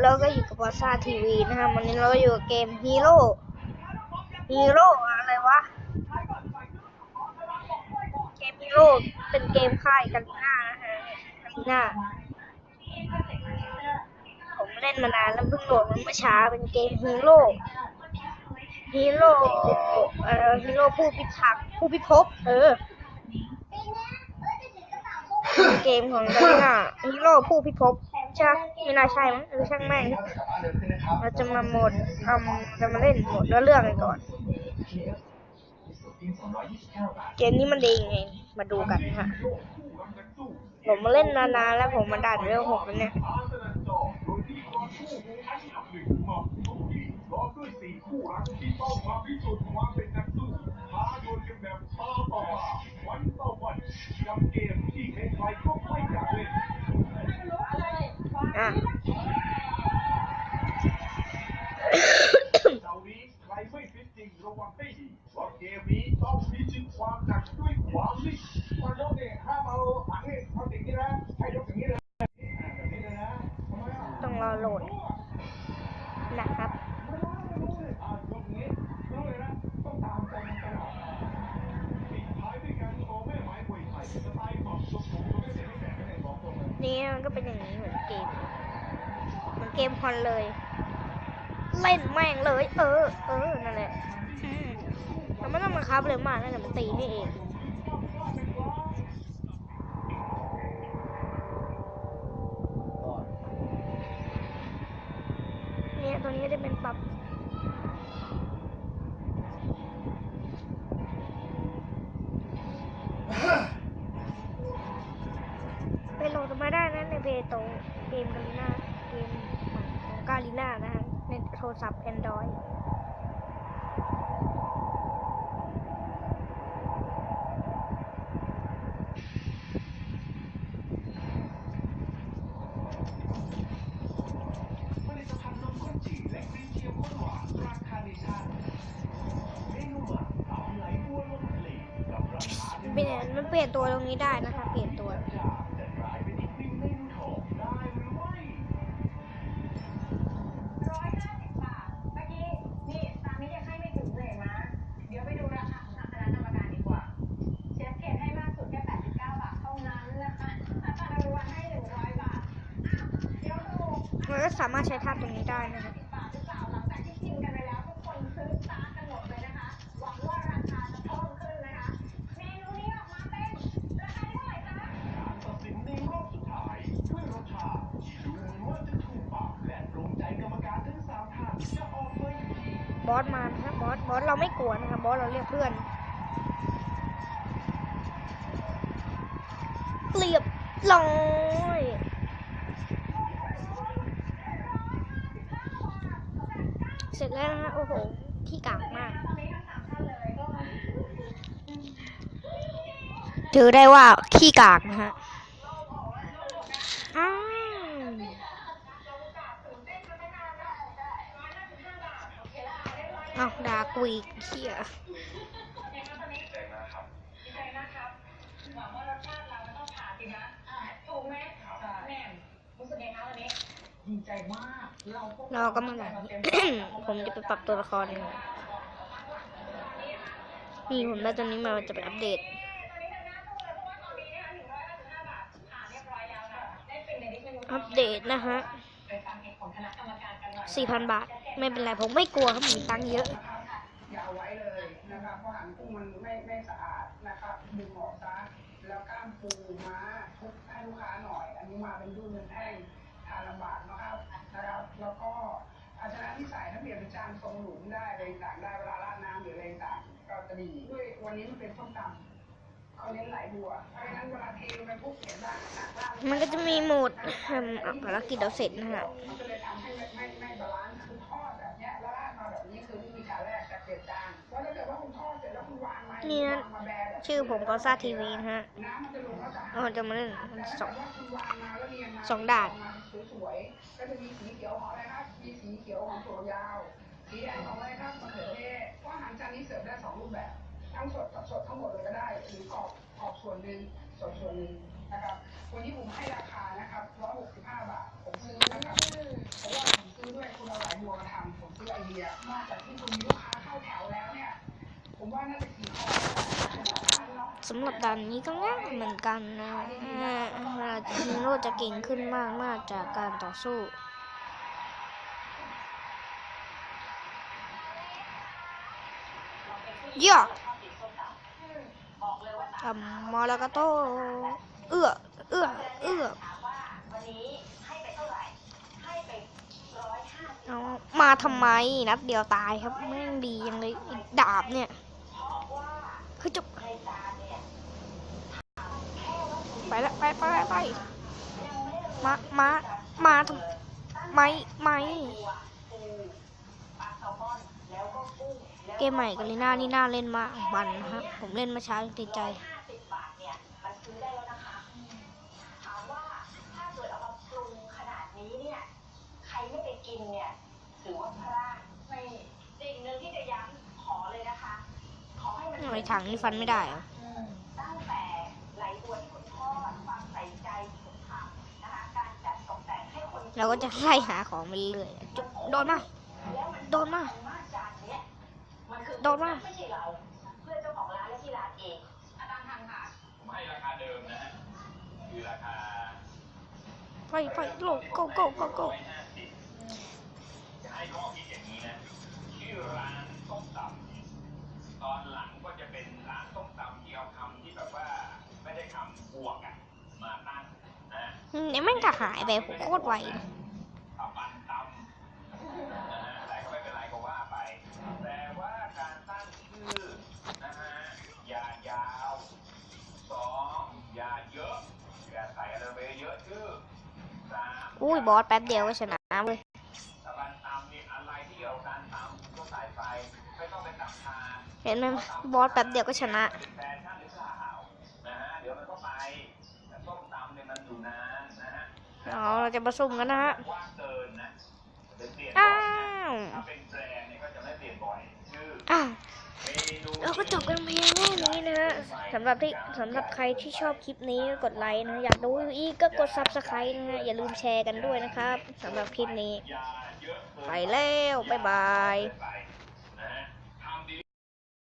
แล้วก็อยู่กับวอซ่าทีวีนะครับวันนี้เราอยู่กับเกมฮีโร่ฮีโร่อะไรวะ เกมฮีโร่เป็นเกมค่ายกันหน้านะฮะกันหน้า ผมเล่นมานานแล้วเพิ่งโหลดมันเมื่อเช้าเป็นเกมฮีโร่ฮีโร่เอ่อฮีโร่ผู้พิทักษ์ผู้พิภพเออเกมของกันหน้าฮีโร่ผู้พิภพ ใช่ไม่น่าใช่มั้งเออช่างแม่ง เราจะมาโหมดทำจะมาเล่นโหมดเนื้อเรื่องกันก่อน เกมนี้มันดียังไง มาดูกันฮะ ผมมาเล่นนานๆแล้วผมมาด่านเรื่องหกแล้วเนี่ยอ่ ด้บอกตรงเลยนี่มันก็เป็นอย่างนี้เหมือนเกม เหมือนเกมคอนเลย เล่นแม่งเลย เออ เออ นั่นแหละอืมมันไม่ต้องบังคับเลยมากนั่นแหละมันตีนี่เอง เนี่ย ตัวนี้จะเป็นปรับไปโหลดมาได้นะในเพย์โตเกมกาลิน่าเกมของกาลิน่านะฮะในโทรศัพท์ Android บาทเท่านั้นนะคะรงวัลให้100บาทอ้าวเดี๋ยวดูมันก็สามารถใช้ท่าตรงนี้ได้นะคะ บอสมานะคะบอสบอสเราไม่กลัวนะคะบอสเราเรียกเพื่อนเรียบร้อยเสร็จแล้วนะคะโอ้โหที่กากมากตอนนี้ทั้งมานเลยก็ถือได้ว่าขี้กากนะฮะอ้าวเอาด่ากุยเขี้ย ดีใจนะครับหวังว่ารสชาติเราจะต้องผ่านสินะอะถูกไหมแม่รู้สึกไงคะวันนี้ดีใจมากเราพวกเราก็มาหลังผมจะไปปรับตัวละครเองนี่ผมได้ตัวนี้มาจะไปอัปเดตอัปเดตนะฮะ4,000บาท ไม่เป็นไรผมไม่กลัวครับมีตังค์เยอะอย่าเอาไว้เลยนะครับเพราะหางกุ้งมันไม่ไม่สะอาดนะครับดึงออกซะแล้วกล้ามปูม้าทุบให้ลูกค้าหน่อย อันนี้มาเป็นรุ่นเป็นแท่งทานลำบากนะครับนะครับ แล้วก็ภาชนะที่ใส่ถ้าเปลี่ยนเป็นจานทรงหลุมได้อะไรต่างได้เวลาราดน้ำหรืออะไรต่างก็จะดีด้วยวันนี้มันเป็นส้มตำเขาเน้นไหลบัวเพราะฉะนั้นเวลาเทลงไปปุ๊บเห็นว่าหนักราดมันก็จะมีโหมดทำอะภารกิจเราเสร็จนะฮะ นี่นะชื่อผมก็ซาทีวีนะฮะน้ำมันวจะเราจะมาเล่นแต่ถ้าสองสองด่านสวยๆก็จะมีสีเขียวของอะไรครับมีสีเขียวของถั่วยาวสีแดงของอะไรครับมะเขือเทศเพราะอาหารจานนี้เสิร์ฟได้สองรูปแบบทั้งสดกับสดทั้งหมดเลยก็ได้ หรือกรอบกรอบส่วนหนึ่งสดส่วนหนึ่งนะครับ วันนี้ผมให้ราคานะครับ165 บาท ผมซื้อนะครับเพราะว่าผมซื้อด้วยคุณเอาหลายบัวมาทำผมซื้อไอเดียนอกจากที่คุณมีลูกค้าเข้าแถวแล้วเนี่ย สำหรับด่านนี้ก็ง่ายเหมือนกันนะเวลาฮีโร่จะเก่งขึ้นมากมากจากการต่อสู้ย่าทำมาแล้วก็โต เอื้อ เอื้อ เอื้อเอามาทำไมนัดเดียวตายครับแม่งดียังเลยดาบเนี่ย เฮ้ยจบไปละไปไปไปไปมามามาทำไม่ไม่เกมใหม่กับลีน่านี่น่าเล่นมากมันนะฮะผมเล่นมาช้าติดใจใครไม่ไปกินเนี่ยถือว่าพลาดไม่สิ่งหนึ่งที่จะย้ำขอเลยนะคะ ขอให้มันถังนี่ฟันไม่ได้เรอตั้งแต่ไหลบัวที่คุณทอดความใส่ใจที่คุณทำนะเราก็จะไล่หาของไปเรื่อยโดนมาโดนมากโดนมาไปไปโลก go go go go จะให้ข้อคิดอย่างนี้นะชื่อร้านส้มตำ ตอนหลังก็จะเป็นร้านส้มตำที่เอาคำที่แบบว่าไม่ได้คำบวกอะมาตั้งนะอืมเนี่ยแม่งก็หายไปโคตรไว ตำบันตำนะฮะแต่ก็ไม่เป็นไรก็ว่าไป แต่ว่าการตั้งชื่อนะฮะอย่ายาวสองอย่าเยอะอย่าใส่อะไรไปเยอะชื่อสามอุ้ยบอสแป๊บเดียวก็ชนะเลย ตะวันตำนี่อะไรที่เกี่ยวกับการตำก็ใส่ไปไม่ต้องไปตับทาน เห็นไหมบอสแป๊บเดียวก็ชนะเป็นแฟชั่นหรือเปล่านะฮะเดี๋ยวมันก็ไปแต่ส้มตำเนี่ยมันอยู่นานนะฮะอ๋อเราจะมาซุ่มกันนะฮะว่างเกินนะเดี๋ยวเปลี่ยนบ่อ้าอยวนะถ้าเป็นแบรนด์เนี่ยก็จะไม่เปลี่ยนบ่อยชื่ออ้าวเมนูเราก็จบกันเพียงแค่นี้นะฮะสำหรับที่สำหรับใครที่ชอบคลิปนี้ก็กดไลค์นะอยากดูอีกก็กด subscribe นะฮะอย่าลืมแชร์กันด้วยนะครับสำหรับคลิปนี้อย่าเยอะเกินไปแล้ว บ๊ายบายไป